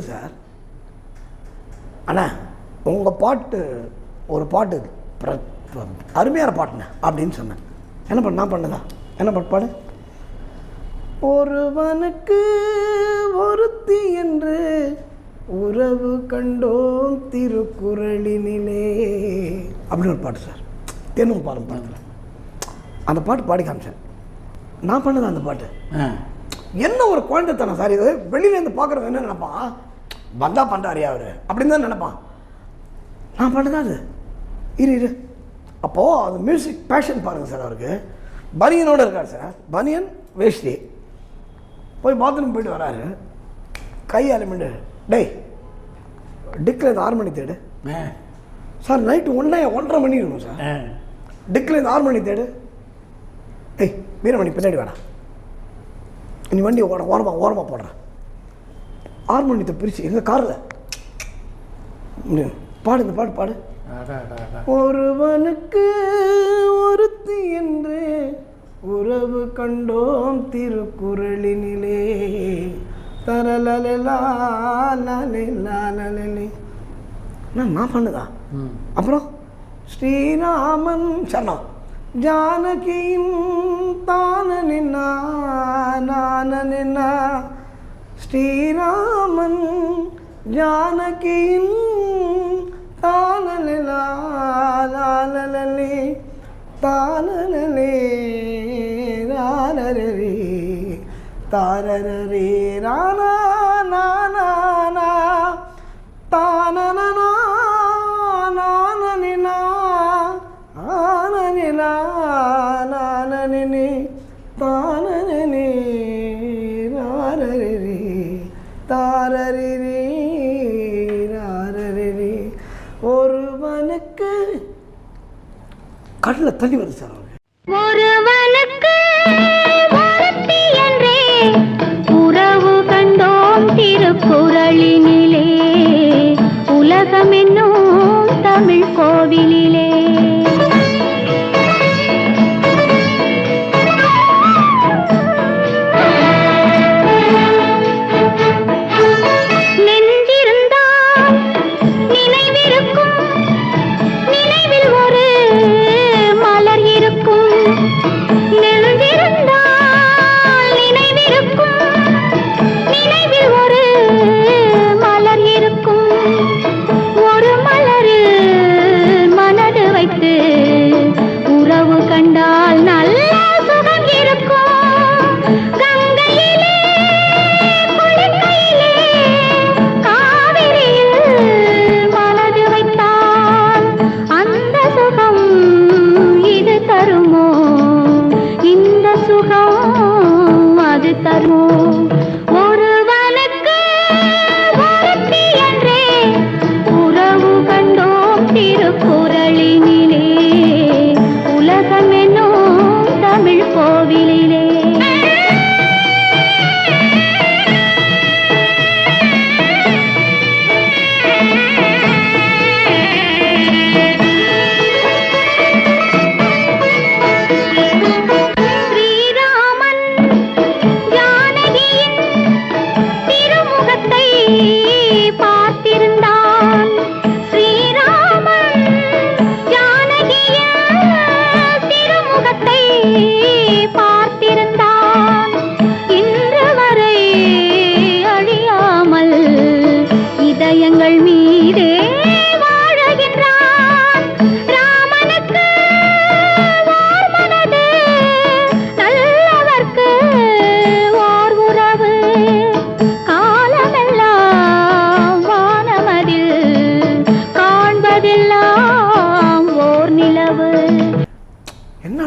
Sir. அண்ணா உங்கள் பாட்டு ஒரு பாட்டு பிர- அருமையான பாட்டுண்ணே அப்படின்னு சொன்னேன். என்ன பண்ண நான் பண்ணதா என்ன பாட்டு பாடு. ஒருவனுக்கு ஒருத்தி என்று உறவு கண்டோம் திருக்குறளினிலே. அப்படின்னு ஒரு பாட்டு சார். தென்னும் பாடம் பாடத்தில். அந்த பாட்டு பாடி காமிச்சேன். நான் பண்ணதான் அந்த பாட்டு? ஆ. என்ன ஒரு குழந்தைத்தனம் சார் இது? வெளியிலேருந்து பார்க்குறவங்க என்ன நினைப்பான்? வந்தா பண்ணுறாரியா அவர்? அப்படின்னு தான் நினைப்பான். நான் பண்ணதா அது? இரு இரு. அப்போது அது மியூசிக் பேஷன் பாருங்கள் சார் அவருக்கு. பனியனோடு இருக்கார் சார். பனியன் வேஷ்டி. போய் பாத்ரூம் போயிட்டு வராரு. கை அலுமிண்டு டேய் டிக்கில் ஆறு மணி தேடு. சார் நைட்டு ஒன்றே ஒன்றரை மணி இருக்கும் சார். டிக்கில் ஆறு மணி தேடு. ஏய் வீரமணி பின்னாடி வேணாம் நீ வண்டி ஓட ஓரமாக ஓரமாக போடுறேன் ஹார்மோனியத்தை பிரித்து எங்கள் காரில்? பாடு இந்த பாடு. பாடு. ஒருவனுக்கு ஒருத்தி என்று உறவு கண்டோம் திருக்குறளினிலே. லலிலி. நான் நான் பண்ணுதா? அப்புறம்? ஸ்ரீராமன் சரணம். ஜானகியும் தான நின்னா நான நின்னா ஸ்ரீராமன் ஜானகியும் தானலிலா லாலலலே தானலலே ராரரே தாரரே ரானா ஆனனினா நானனினி நாரரி தாரரி நாரரி ஒருவனுக்கு கடலில் தள்ளி வருது சார் அவருக்கு. ஒருவனுக்கு உறவு கண்டோம் திருக்குறளினிலே. தமிழ் கோவிலிலே.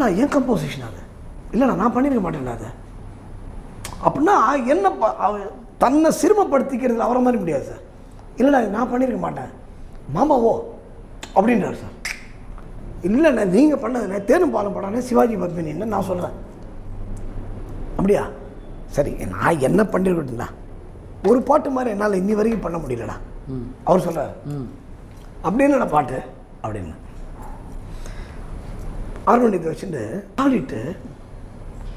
என்னடா ஏன் கம்போசிஷன் அது. இல்லைடா நான் பண்ணியிருக்க மாட்டேன்டா அது. அப்படின்னா என்ன தன்னை சிரமப்படுத்திக்கிறது அவரை மாதிரி முடியாது சார். இல்லைடா இது நான் பண்ணியிருக்க மாட்டேன். மாமாவோ அப்படின்றார் சார். இல்லைண்ணே நீங்கள் பண்ணதுண்ணே தேனும் பாலம் படானே சிவாஜி பத்மினின்னு நான் சொல்கிறேன் அப்படியா? சரி நான் என்ன பண்ணியிருக்கட்டும்டா ஒரு பாட்டு மாதிரி என்னால் இன்னி வரைக்கும் பண்ண முடியலடா. அவர் சொல்கிறார் ம். அப்படின்னு பாட்டு? அப்படின்னு. ஆர்வணியத்தை வச்சுட்டு ஆடிட்டு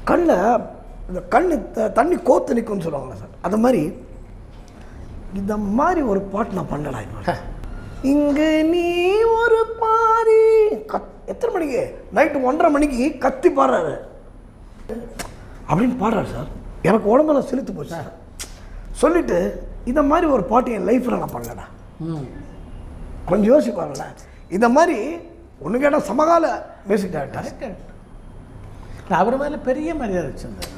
கண்ணில் இந்த கண்ணு த- தண்ணி கோத்து நிற்கும்னு சொல்லுவாங்களே சார் அந்த மாதிரி இந்த மாதிரி ஒரு பாட்டு நான் பண்ணடா இப்போ இங்கு நீ ஒரு பாரி கத் எத்தனை மணிக்கு? நைட்டு ஒன்றரை மணிக்கு கத்தி பாடுறாரு. அப்படின்னு பாடுறாரு சார். எனக்கு உடம்புல செலுத்து போச்சு சார். சொல்லிட்டு இந்த மாதிரி ஒரு பாட்டு என் லைஃப்பில் நான் பண்ணலடா ம். கொஞ்சம் பாருங்களேன். இந்த மாதிரி ஒன்று கேட்டால் சமகால மியூசிக் டேரக்டர் அவர் மேலே பெரிய மரியாதை வச்சிருந்தார்